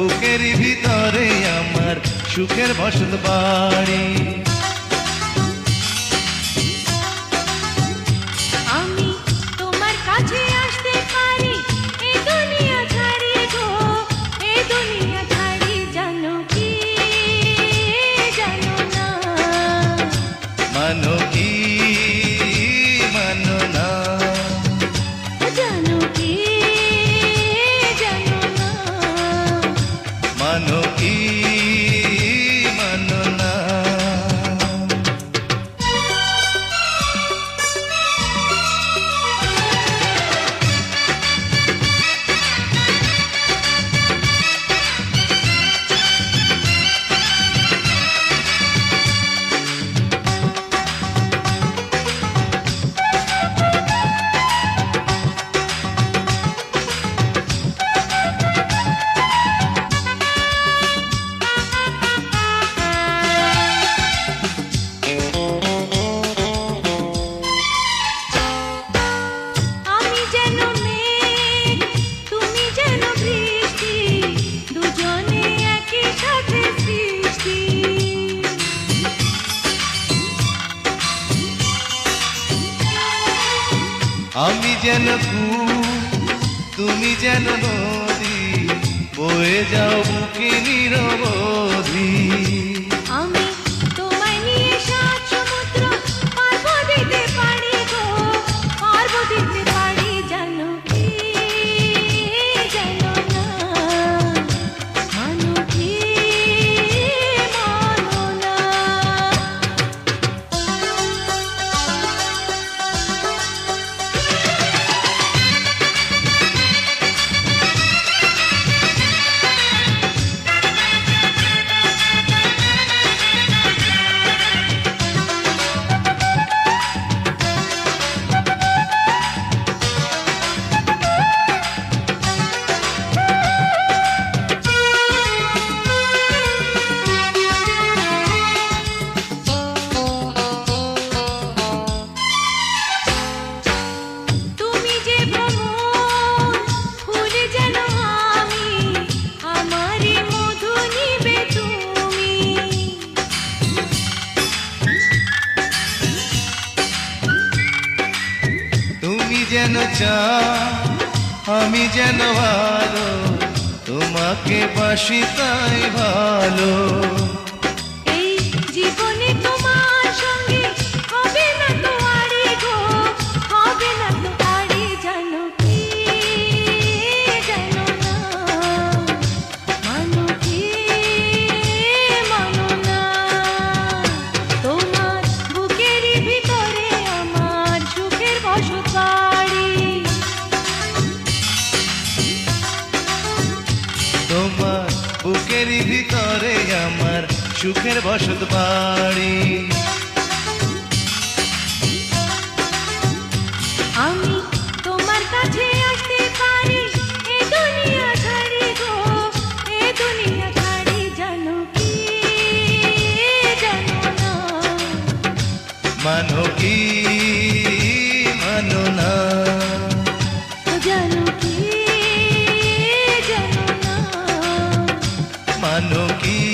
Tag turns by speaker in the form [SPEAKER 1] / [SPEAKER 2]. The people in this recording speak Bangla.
[SPEAKER 1] বুকের ভিতরে আমার সুখের বসত বাড়ি।
[SPEAKER 2] আমি তোমার আমি যেন
[SPEAKER 1] কুল তুমি যেন নদী বয়ে যাও বুকে নিরবধি।
[SPEAKER 2] যেন
[SPEAKER 1] চা আমি যেন ভালো তোমাকে বাসি ভালো।
[SPEAKER 2] তোমার বুকের ভিতরে আমার সুখের বসত বাড়ি।
[SPEAKER 1] তোমার
[SPEAKER 2] মানো কি মানো না।
[SPEAKER 1] জানো কি